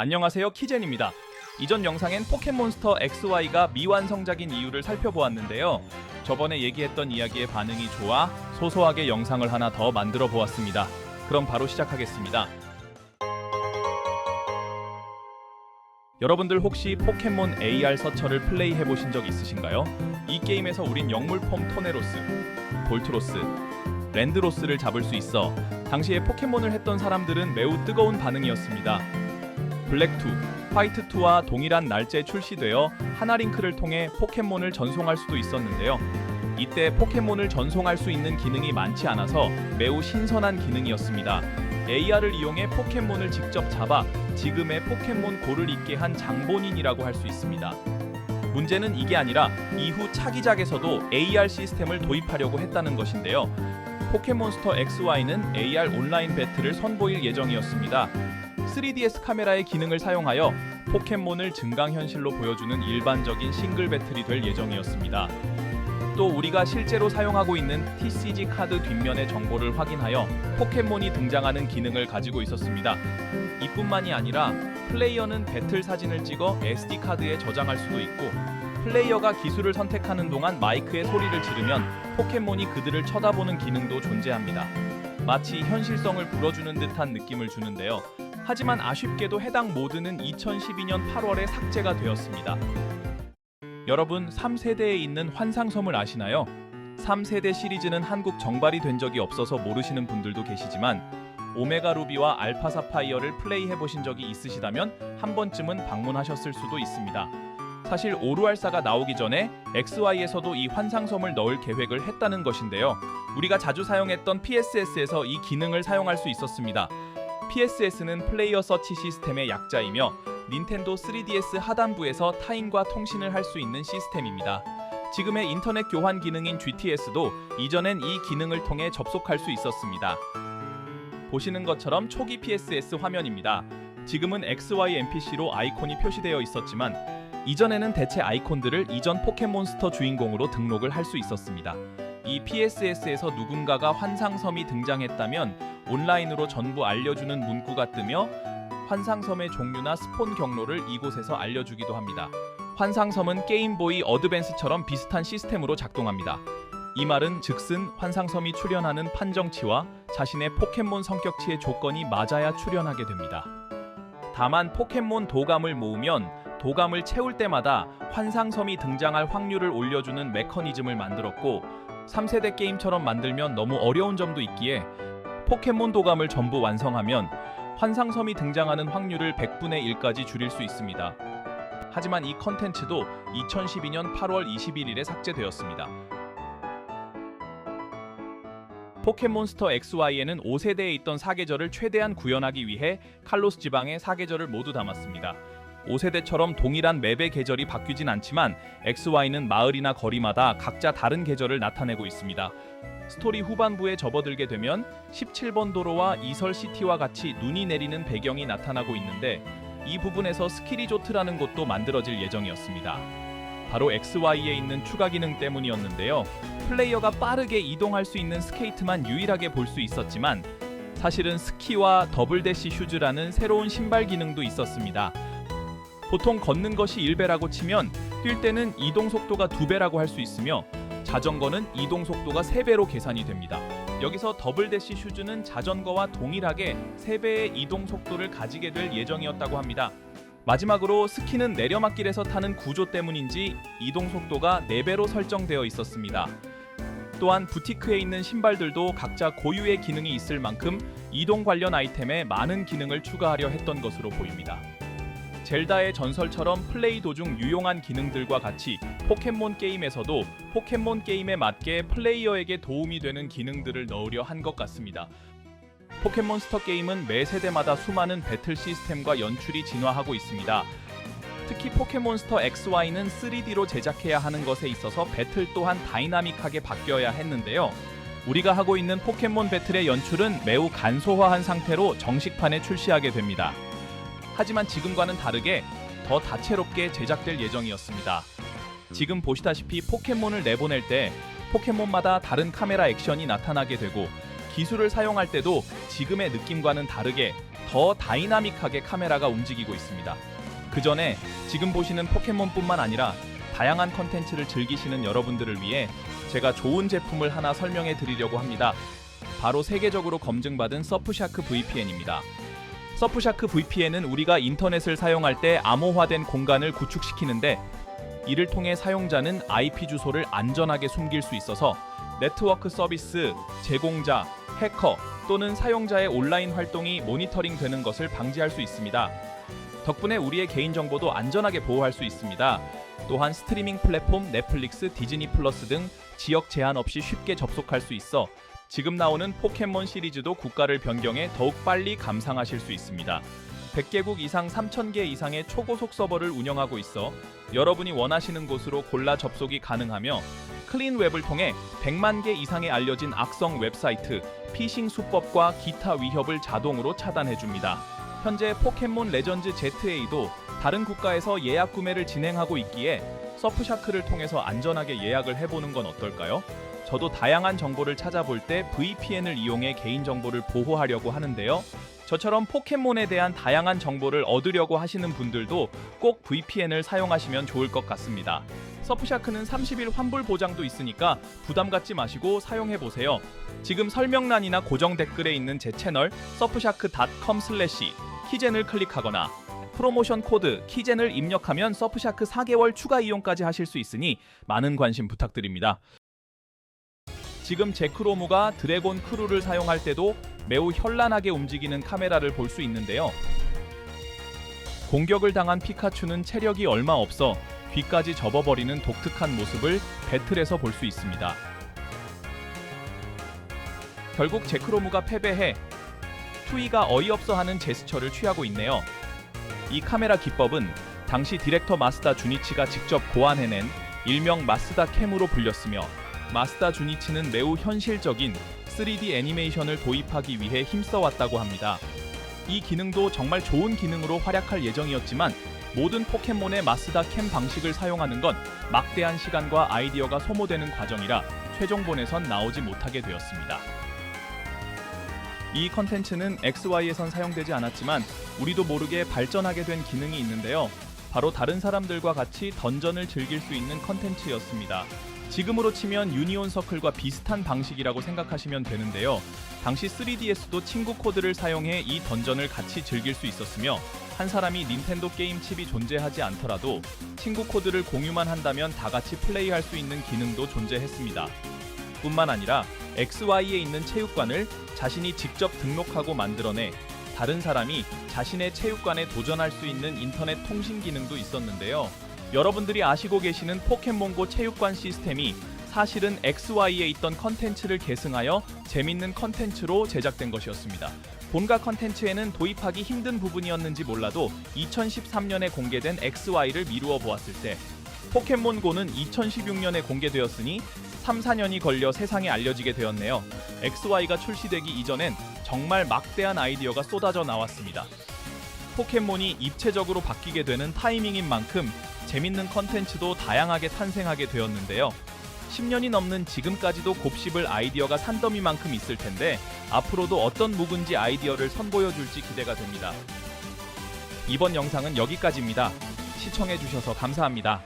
안녕하세요 키젠입니다. 이전 영상엔 포켓몬스터 XY가 미완성작인 이유를 살펴보았는데요. 저번에 얘기했던 이야기의 반응이 좋아 소소하게 영상을 하나 더 만들어 보았습니다. 그럼 바로 시작하겠습니다. 여러분들 혹시 포켓몬 AR 서처를 플레이해 보신 적 있으신가요? 이 게임에서 우린 영물폼 토네로스, 볼트로스, 랜드로스를 잡을 수 있어 당시에 포켓몬을 했던 사람들은 매우 뜨거운 반응이었습니다. 블랙2, 화이트2와 동일한 날짜에 출시되어 하나링크를 통해 포켓몬을 전송할 수도 있었는데요. 이때 포켓몬을 전송할 수 있는 기능이 많지 않아서 매우 신선한 기능이었습니다. AR을 이용해 포켓몬을 직접 잡아 지금의 포켓몬 고를 있게 한 장본인이라고 할 수 있습니다. 문제는 이게 아니라 이후 차기작에서도 AR 시스템을 도입하려고 했다는 것인데요. 포켓몬스터 XY는 AR 온라인 배틀을 선보일 예정이었습니다. 3DS 카메라의 기능을 사용하여 포켓몬을 증강현실로 보여주는 일반적인 싱글 배틀이 될 예정이었습니다. 또 우리가 실제로 사용하고 있는 TCG 카드 뒷면의 정보를 확인하여 포켓몬이 등장하는 기능을 가지고 있었습니다. 이뿐만이 아니라 플레이어는 배틀 사진을 찍어 SD 카드에 저장할 수도 있고 플레이어가 기술을 선택하는 동안 마이크에 소리를 지르면 포켓몬이 그들을 쳐다보는 기능도 존재합니다. 마치 현실성을 불어주는 듯한 느낌을 주는데요. 하지만 아쉽게도 해당 모드는 2012년 8월에 삭제가 되었습니다. 여러분 3세대에 있는 환상섬을 아시나요? 3세대 시리즈는 한국 정발이 된 적이 없어서 모르시는 분들도 계시지만 오메가 루비와 알파 사파이어를 플레이해 보신 적이 있으시다면 한 번쯤은 방문하셨을 수도 있습니다. 사실 오루알사가 나오기 전에 XY에서도 이 환상섬을 넣을 계획을 했다는 것인데요. 우리가 자주 사용했던 PSS에서 이 기능을 사용할 수 있었습니다. PSS는 플레이어 서치 시스템의 약자이며 닌텐도 3DS 하단부에서 타인과 통신을 할 수 있는 시스템입니다. 지금의 인터넷 교환 기능인 GTS도 이전엔 이 기능을 통해 접속할 수 있었습니다. 보시는 것처럼 초기 PSS 화면입니다. 지금은 XY NPC로 아이콘이 표시되어 있었지만 이전에는 대체 아이콘들을 이전 포켓몬스터 주인공으로 등록을 할 수 있었습니다. 이 PSS에서 누군가가 환상섬이 등장했다면 온라인으로 전부 알려주는 문구가 뜨며 환상섬의 종류나 스폰 경로를 이곳에서 알려주기도 합니다. 환상섬은 게임보이 어드밴스처럼 비슷한 시스템으로 작동합니다. 이 말은 즉슨 환상섬이 출연하는 판정치와 자신의 포켓몬 성격치의 조건이 맞아야 출연하게 됩니다. 다만 포켓몬 도감을 모으면 도감을 채울 때마다 환상섬이 등장할 확률을 올려주는 메커니즘을 만들었고 3세대 게임처럼 만들면 너무 어려운 점도 있기에 포켓몬 도감을 전부 완성하면 환상섬이 등장하는 확률을 100분의 1까지 줄일 수 있습니다. 하지만 이 컨텐츠도 2012년 8월 21일에 삭제되었습니다. 포켓몬스터 XY에는 5세대에 있던 사계절을 최대한 구현하기 위해 칼로스 지방의 사계절을 모두 담았습니다. 5세대처럼 동일한 맵의 계절이 바뀌진 않지만 XY는 마을이나 거리마다 각자 다른 계절을 나타내고 있습니다. 스토리 후반부에 접어들게 되면 17번 도로와 이설 시티와 같이 눈이 내리는 배경이 나타나고 있는데 이 부분에서 스키리조트라는 곳도 만들어질 예정이었습니다. 바로 XY에 있는 추가 기능 때문이었는데요. 플레이어가 빠르게 이동할 수 있는 스케이트만 유일하게 볼 수 있었지만 사실은 스키와 더블 대시 슈즈라는 새로운 신발 기능도 있었습니다. 보통 걷는 것이 1배라고 치면 뛸 때는 이동 속도가 2배라고 할 수 있으며 자전거는 이동 속도가 3배로 계산이 됩니다. 여기서 더블 대시 슈즈는 자전거와 동일하게 3배의 이동 속도를 가지게 될 예정이었다고 합니다. 마지막으로 스키는 내려막길에서 타는 구조 때문인지 이동 속도가 4배로 설정되어 있었습니다. 또한 부티크에 있는 신발들도 각자 고유의 기능이 있을 만큼 이동 관련 아이템에 많은 기능을 추가하려 했던 것으로 보입니다. 젤다의 전설처럼 플레이 도중 유용한 기능들과 같이 포켓몬 게임에서도 포켓몬 게임에 맞게 플레이어에게 도움이 되는 기능들을 넣으려 한 것 같습니다. 포켓몬스터 게임은 매 세대마다 수많은 배틀 시스템과 연출이 진화하고 있습니다. 특히 포켓몬스터 XY는 3D로 제작해야 하는 것에 있어서 배틀 또한 다이나믹하게 바뀌어야 했는데요. 우리가 하고 있는 포켓몬 배틀의 연출은 매우 간소화한 상태로 정식판에 출시하게 됩니다. 하지만 지금과는 다르게 더 다채롭게 제작될 예정이었습니다. 지금 보시다시피 포켓몬을 내보낼 때 포켓몬마다 다른 카메라 액션이 나타나게 되고 기술을 사용할 때도 지금의 느낌과는 다르게 더 다이나믹하게 카메라가 움직이고 있습니다. 그 전에 지금 보시는 포켓몬뿐만 아니라 다양한 컨텐츠를 즐기시는 여러분들을 위해 제가 좋은 제품을 하나 설명해 드리려고 합니다. 바로 세계적으로 검증받은 서프샤크 VPN입니다. 서프샤크 VPN은 우리가 인터넷을 사용할 때 암호화된 공간을 구축시키는데 이를 통해 사용자는 IP 주소를 안전하게 숨길 수 있어서 네트워크 서비스 제공자, 해커 또는 사용자의 온라인 활동이 모니터링 되는 것을 방지할 수 있습니다. 덕분에 우리의 개인정보도 안전하게 보호할 수 있습니다. 또한 스트리밍 플랫폼 넷플릭스, 디즈니 플러스 등 지역 제한 없이 쉽게 접속할 수 있어 지금 나오는 포켓몬 시리즈도 국가를 변경해 더욱 빨리 감상하실 수 있습니다. 100개국 이상 3,000개 이상의 초고속 서버를 운영하고 있어 여러분이 원하시는 곳으로 골라 접속이 가능하며 클린 웹을 통해 100만 개 이상의 알려진 악성 웹사이트, 피싱 수법과 기타 위협을 자동으로 차단해 줍니다. 현재 포켓몬 레전즈 ZA도 다른 국가에서 예약 구매를 진행하고 있기에 서프샤크를 통해서 안전하게 예약을 해보는 건 어떨까요? 저도 다양한 정보를 찾아볼 때 VPN을 이용해 개인정보를 보호하려고 하는데요. 저처럼 포켓몬에 대한 다양한 정보를 얻으려고 하시는 분들도 꼭 VPN을 사용하시면 좋을 것 같습니다. 서프샤크는 30일 환불 보장도 있으니까 부담 갖지 마시고 사용해 보세요. 지금 설명란이나 고정 댓글에 있는 제 채널 서프샤크.com 슬래시 키젠을 클릭하거나 프로모션 코드 키젠을 입력하면 서프샤크 4개월 추가 이용까지 하실 수 있으니 많은 관심 부탁드립니다. 지금 제크로무가 드래곤 크루를 사용할 때도 매우 현란하게 움직이는 카메라를 볼 수 있는데요. 공격을 당한 피카츄는 체력이 얼마 없어 귀까지 접어버리는 독특한 모습을 배틀에서 볼 수 있습니다. 결국 제크로무가 패배해 투이가 어이없어 하는 제스처를 취하고 있네요. 이 카메라 기법은 당시 디렉터 마스다 주니치가 직접 고안해낸 일명 마스다 캠으로 불렸으며 마스다 주니치는 매우 현실적인 3D 애니메이션을 도입하기 위해 힘써왔다고 합니다. 이 기능도 정말 좋은 기능으로 활약할 예정이었지만 모든 포켓몬의 마스다 캠 방식을 사용하는 건 막대한 시간과 아이디어가 소모되는 과정이라 최종본에선 나오지 못하게 되었습니다. 이 컨텐츠는 XY에선 사용되지 않았지만 우리도 모르게 발전하게 된 기능이 있는데요. 바로 다른 사람들과 같이 던전을 즐길 수 있는 컨텐츠였습니다. 지금으로 치면 유니온 서클과 비슷한 방식이라고 생각하시면 되는데요. 당시 3DS도 친구 코드를 사용해 이 던전을 같이 즐길 수 있었으며 한 사람이 닌텐도 게임 칩이 존재하지 않더라도 친구 코드를 공유만 한다면 다 같이 플레이할 수 있는 기능도 존재했습니다. 뿐만 아니라 XY에 있는 체육관을 자신이 직접 등록하고 만들어내 다른 사람이 자신의 체육관에 도전할 수 있는 인터넷 통신 기능도 있었는데요. 여러분들이 아시고 계시는 포켓몬고 체육관 시스템이 사실은 XY에 있던 컨텐츠를 계승하여 재밌는 컨텐츠로 제작된 것이었습니다. 본가 컨텐츠에는 도입하기 힘든 부분이었는지 몰라도 2013년에 공개된 XY를 미루어 보았을 때 포켓몬고는 2016년에 공개되었으니 3, 4년이 걸려 세상에 알려지게 되었네요. XY가 출시되기 이전엔 정말 막대한 아이디어가 쏟아져 나왔습니다. 포켓몬이 입체적으로 바뀌게 되는 타이밍인 만큼 재밌는 컨텐츠도 다양하게 탄생하게 되었는데요. 10년이 넘는 지금까지도 곱씹을 아이디어가 산더미만큼 있을 텐데 앞으로도 어떤 묵은지 아이디어를 선보여줄지 기대가 됩니다. 이번 영상은 여기까지입니다. 시청해주셔서 감사합니다.